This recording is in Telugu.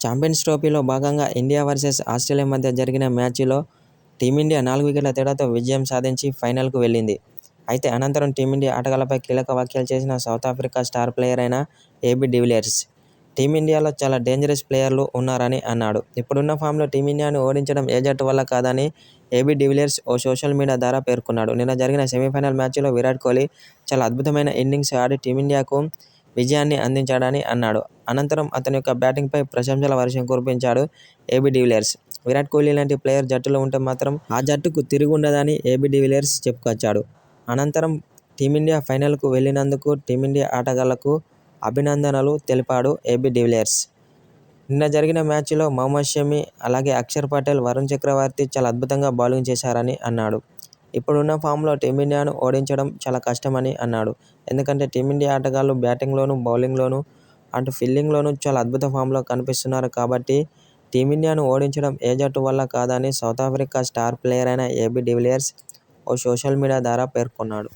ఛాంపియన్స్ ట్రోఫీలో భాగంగా ఇండియా వర్సెస్ ఆస్ట్రేలియా మధ్య జరిగిన మ్యాచ్లో టీమిండియా నాలుగు వికెట్ల తేడాతో విజయం సాధించి ఫైనల్కు వెళ్ళింది అయితే అనంతరం టీమిండియా ఆటగాళ్ళపై కీలక వ్యాఖ్యలు చేసిన సౌత్ ఆఫ్రికా స్టార్ ప్లేయర్ అయిన ఏబీ డివిలియర్స్. టీమిండియాలో చాలా డేంజరస్ ప్లేయర్లు ఉన్నారని అన్నాడు. ఇప్పుడున్న ఫామ్లో టీమిండియాను ఓడించడం ఏ జట్టు వల్ల కాదని ఏబీ డివిలియర్స్ ఓ సోషల్ మీడియా ద్వారా పేర్కొన్నాడు. నిన్న జరిగిన సెమీఫైనల్ మ్యాచ్లో విరాట్ కోహ్లీ చాలా అద్భుతమైన ఇన్నింగ్స్ ఆడి టీమిండియాకు విజయాన్ని అందించాడని అన్నాడు. అనంతరం అతని యొక్క బ్యాటింగ్పై ప్రశంసల వర్షం కురిపించాడు AB de Villiers. Virat Kohli లాంటి ప్లేయర్ జట్టులో ఉంటే మాత్రం ఆ జట్టుకు తిరుగుండదని ఏబీ డివిలియర్స్ చెప్పుకొచ్చాడు. అనంతరం టీమిండియా ఫైనల్కు వెళ్ళినందుకు టీమిండియా ఆటగాళ్ళకు అభినందనలు తెలిపాడు ఏబీ డివిలియర్స్. నిన్న జరిగిన మ్యాచ్లో మహమ్మద్ షమి, అలాగే అక్షర్ పటేల్, వరుణ్ చక్రవర్తి చాలా అద్భుతంగా బౌలింగ్ చేశారని అన్నాడు. ఇప్పుడున్న ఫామ్లో టీమిండియాను ఓడించడం చాలా కష్టమని అన్నాడు. ఎందుకంటే టీమిండియా ఆటగాళ్ళు బ్యాటింగ్లోనూ, బౌలింగ్లోనూ, అటు ఫీల్డింగ్లోనూ చాలా అద్భుత ఫామ్లో కనిపిస్తున్నారు కాబట్టి టీమిండియాను ఓడించడం ఏ జట్టు వల్ల కాదని సౌత్ ఆఫ్రికా స్టార్ ప్లేయర్ అయిన ఏబీ డివిలియర్స్ ఓ సోషల్ మీడియా ద్వారా పేర్కొన్నాడు.